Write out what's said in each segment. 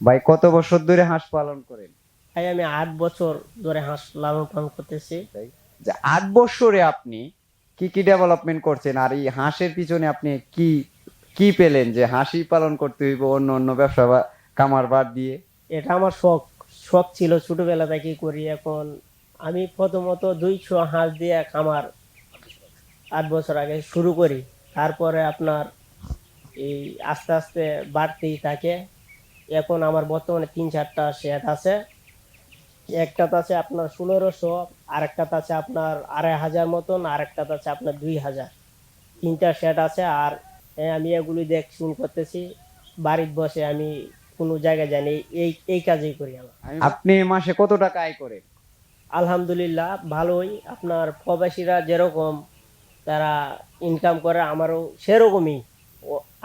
ভাই কত বছর ধরে হাঁস পালন করেন? ভাই আমি আট বছর ধরে হাঁস লালন পালন করতেছি যে আট বছরে আপনি কি কি ডেভেলপমেন্ট করছেন? আর এই হাঁসের পিছনে আপনি কি কি পেলেন যে হাঁসই পালন করতে হইব অন্য অন্য ব্যবসা বা কামার বাদ দিয়ে? এটা আমার শখ। শখ ছিল ছোটবেলা থেকেই করি। এখন আমি প্রথমত দুইশো হাঁস দিয়ে খামার আট বছর আগে শুরু করি। তারপরে আপনার এই আস্তে আস্তে বাড়তেই থাকে। এখন আমার বর্তমানে তিন চারটা শেড আছে। একটাতে আছে আপনার ষোলোশো আর একটাতে আছে আপনার আড়াই হাজার মতন আর একটাতে আছে আপনার দুই হাজার। তিনটা শেড আছে আর আমি এগুলি দেখশুন করতেছি। বাড়ির বসে আমি কোনো জায়গায় জানি এই এই কাজই করি আমার আপনি মাসে কত টাকা আয় করেন? আলহামদুলিল্লাহ ভালোই। আপনার প্রবাসীরা যেরকম তারা ইনকাম করে আমারও সেরকমই।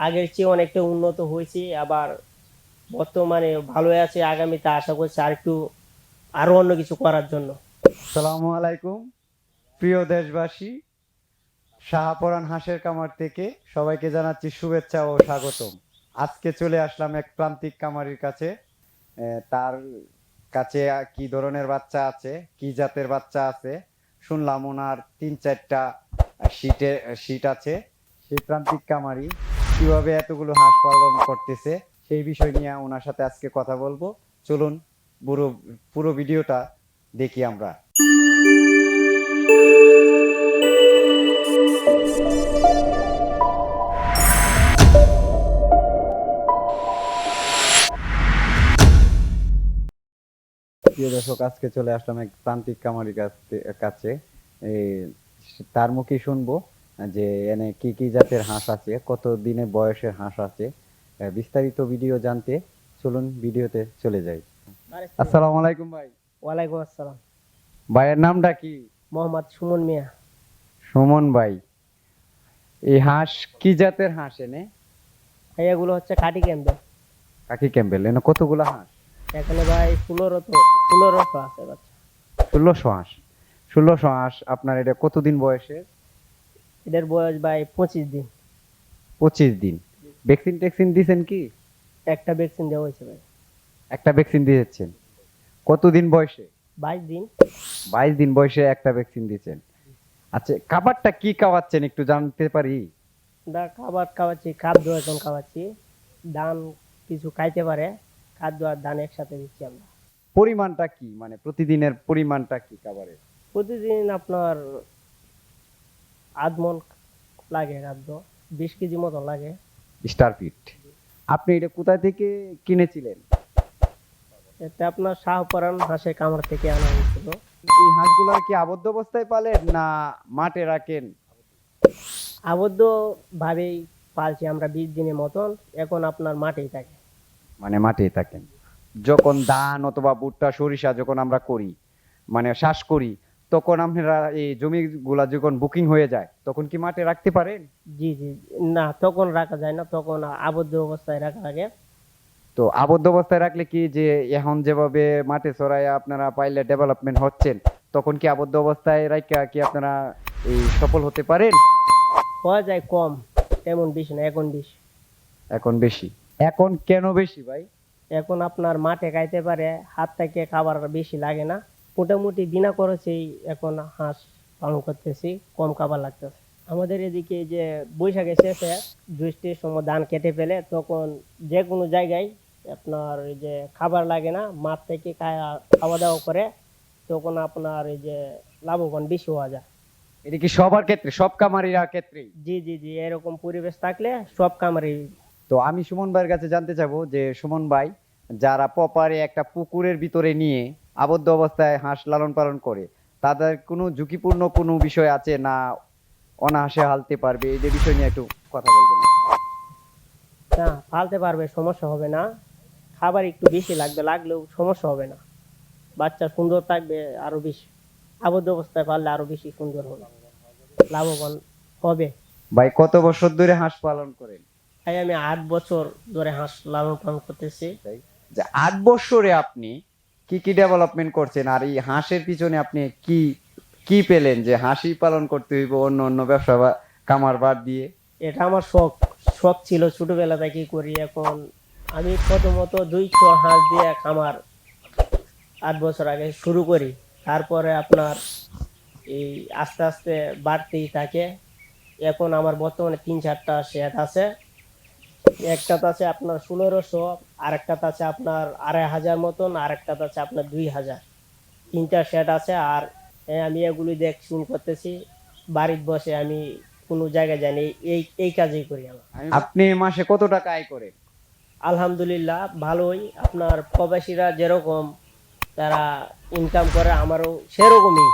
আগের চেয়ে অনেকটা উন্নত হয়েছি আবার বর্তমানে ভালো আছে আগামীতে আশা করছি আর একটু আরও অন্য কিছু করার জন্য। সালামু আলাইকুম। প্রিয় দেশবাসী শাহপরান হাঁসের কামার থেকে সবাইকে জানাচ্ছি শুভেচ্ছা ও স্বাগতম। আজকে চলে আসলাম এক প্রান্তিক কামারির কাছে। তার কাছে কি ধরনের বাচ্চা আছে, কি জাতের বাচ্চা আছে, শুনলাম ওনার তিন চারটা শীটে, শীট আছে। সেই প্রান্তিক কামারি কীভাবে এতগুলো হাঁস পালন করতেছে সেই বিষয় নিয়ে ওনার সাথে আজকে কথা বলব। চলুন, পুরো পুরো ভিডিওটা দেখি আমরা। প্রিয় দর্শক, আজকে চলে আসলাম এক প্রান্তিক কামারির কাছ- তার মুখে শুনব যে এনে কি কি জাতের হাঁস আছে, কত দিনে বয়সের হাঁস আছে বিস্তারিত ভিডিও জানতে চলুন ভিডিওতে চলে যাই। আসসালামু আলাইকুম ভাই। ওয়ালাইকুম আসসালাম। ভাইয়ের নামটা কি? মোহাম্মদ সুমন মিয়া। সুমন ভাই। এই হাঁস কি জাতের হাঁস এনে? এগুলো হচ্ছে কাটি ক্যাম্পে কাকি ক্যাম্বেল। এনে কতগুলো হাঁস? এখানে ভাই ষোলোরো তো ষোলোরোশো আছে বাচ্চা। ষোলোশো হাঁস। ষোলোশো হাঁস আপনার এটা কতদিন বয়সে এদের বয়স ভাই পঁচিশ দিন। পঁচিশ দিন। ভ্যাকসিন ট্যাকসিন দিয়েছেন কি? একটা ভ্যাকসিন দেওয়া হয়েছে ভাই। একটা ভ্যাকসিন দিয়েছেন কতদিন বয়সে? বাইশ দিন। বাইশ দিন বয়সে একটা ভ্যাকসিন দিয়েছেন। আচ্ছা খাবারটা কি খাওয়াচ্ছেন একটু জানতে পারি? দা খাবার খাওয়াচ্ছি খাদ্য এখন খাওয়াচ্ছি। ধান কিছু খাইতে পারে খাদ্য আর ধান একসাথে দিচ্ছি আমরা। পরিমাণটা কি? মানে প্রতিদিনের পরিমাণটা কি খাবারের? প্রতিদিন আপনার আধ মন লাগে খাদ্য বিশ কেজি মতো লাগে। স্টার ফিট আপনি এটা কোথা থেকে কিনেছিলেন? এতে আপনার শাহপরান হাঁসের কামড় থেকে আনা হয়েছিল। এই হাঁসগুলো কি আবদ্ধ অবস্থায় পালেন না মাঠে রাখেন? আবদ্ধ ভাবেই পালছি আমরা বিশ দিনের মতন এখন আপনার মাঠেই থাকে। মানে মাঠেই থাকেন। যখন ধান অথবা ভুট্টা সরিষা যখন আমরা করি মানে শ্বাস করি তখন আপনারা এই জমিগুলা যখন বুকিং হয়ে যায় তখন কি মাঠে রাখতে পারেন? জি জি। না তখন রাখা যায় না তখন আবদ্ধ অবস্থায় রাখা লাগে। তো আবদ্ধ অবস্থায় রাখলে কি যে এখন যেভাবে মাঠে চড়াই আপনারা পাইলে ডেভেলপমেন্ট হচ্ছেন তখন কি আবদ্ধ অবস্থায় রাখা কি আপনারা এই সফল হতে পারেন? পাওয়া যায় কম তেমন বেশি না এখন বেশি। এখন বেশি। এখন কেন বেশি ভাই? এখন আপনার মাঠে খাইতে পারে হাত থেকে খাবার বেশি লাগে না। মোটামুটি বিনা খরচেই এখন হাঁস পালন করতেছি কম খাবার লাগতেছে। আমাদের এদিকে যে বৈশাখে শেষে জ্যৈষ্ঠের সময় ধান কেটে ফেলে তখন যে কোনো জায়গায় আপনার এই যে খাবার লাগে না মাঠ থেকে খায়া- খাওয়া দাওয়া করে তখন আপনার এই যে লাভবান বেশি হওয়া যায়। এটা কি সবার ক্ষেত্রে? সব কামারিরা ক্ষেত্রে? জি জি জি এরকম পরিবেশ থাকলে সব কামারি তো আমি সুমন ভাইয়ের কাছে জানতে চাবো যে সুমন ভাই যারা পপারে একটা পুকুরের ভিতরে নিয়ে আবদ্ধ অবস্থায় হাঁস লালন পালন করে। তাদের কোনো ঝুঁকিপূর্ণ কোনো বিষয় আছে না অনাহাসে হালতে পারবে? এই যে বিষয় নিয়ে একটু কথা বলবেন। না পালতে পারবে সমস্যা হবে না। খাবার একটু বেশি লাগবে লাগলেও সমস্যা হবে না। বাচ্চা সুন্দর থাকবে আরও বেশি। আবদ্ধ অবস্থায় পারলে আরও বেশি সুন্দর হবে। লাভবান হবে। ভাই কত বছর ধরে হাঁস পালন করেন? তাই আমি আট বছর ধরে হাঁস লালন পালন করতেছি। যে আট বছরে আপনি কি কি ডেভেলপমেন্ট করছেন? আর এই হাঁসের পিছনে আপনি কি কি পেলেন যে হাঁসই পালন করতে হইব অন্য অন্য ব্যবসা বা কামার বাদ দিয়ে? এটা আমার শখ। শখ ছিল ছোটবেলা থেকেই করি। এখন আমি প্রথমত দুইশো হাঁস দিয়ে খামার আট বছর আগে শুরু করি। তারপরে আপনার এই আস্তে আস্তে বাড়তেই থাকে। এখন আমার বর্তমানে তিন চারটা শেড আছে। একটাতে আছে আপনার ষোলোশো আরেকটাতে আছে আপনার আড়াই হাজার মতন আরেকটাতে আছে আপনার দুই হাজার। তিনটা সেট আছে আর আমি এগুলি দেখ শুন করতেছি। বাড়ির বসে আমি কোনো জায়গায় জানি এই এই কাজই করি আমার আপনি মাসে কত টাকা আয় করেন আলহামদুলিল্লাহ ভালোই। আপনার প্রবাসীরা যেরকম তারা ইনকাম করে আমারও সেরকমই।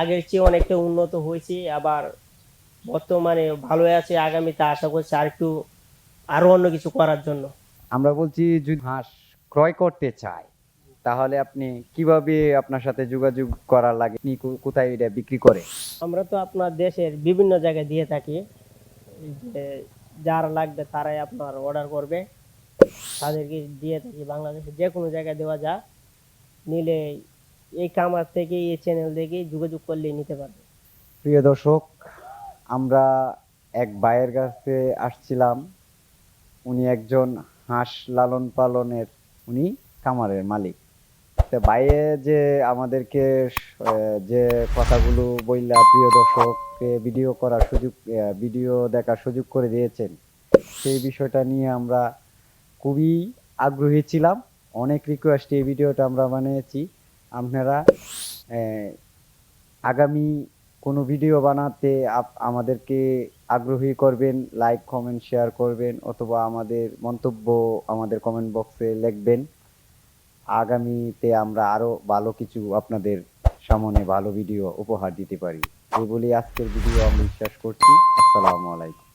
আগের চেয়ে অনেকটা উন্নত হয়েছি আবার বর্তমানে ভালো আছে। আগামীতে আশা করছি আর একটু আরও অন্য কিছু করার জন্য। আমরা বলছি যদি হাঁস ক্রয় করতে চায় তাহলে আপনি কীভাবে আপনার সাথে যোগাযোগ করার লাগে? আপনি কোথায় এটা বিক্রি করে? আমরা তো আপনার দেশের বিভিন্ন জায়গায় দিয়ে থাকি যে যার লাগবে তারাই আপনার অর্ডার করবে। তাদেরকে দিয়ে থাকি বাংলাদেশে যে কোনো জায়গায় দেওয়া যা নিলে এই কামার থেকে এই চ্যানেল থেকে যোগাযোগ করলে নিতে পারবে। প্রিয় দর্শক আমরা এক ভাইয়ের কাছে আসছিলাম। উনি একজন হাঁস লালন পালনের, উনি খামারের মালিক। তো বাইরে যে আমাদেরকে যে কথাগুলো বললা প্রিয় দর্শককে ভিডিও করার সুযোগ ভিডিও দেখার সুযোগ করে দিয়েছেন, সেই বিষয়টা নিয়ে আমরা খুবই আগ্রহী ছিলাম। অনেক রিকোয়েস্ট এই ভিডিওটা আমরা বানিয়েছি। আপনারা আগামী কোনো ভিডিও বানাতে আমাদেরকে আগ্রহী করবেন লাইক কমেন্ট শেয়ার করবেন, অথবা আমাদের মন্তব্য আমাদের কমেন্ট বক্সে লিখবেন। আগামীতে আমরা আরও ভালো কিছু আপনাদের সামনে ভালো ভিডিও উপহার দিতে পারি। এই বলে আজকের ভিডিও আমি বিশ্বাস করছি। আসসালামু আলাইকুম।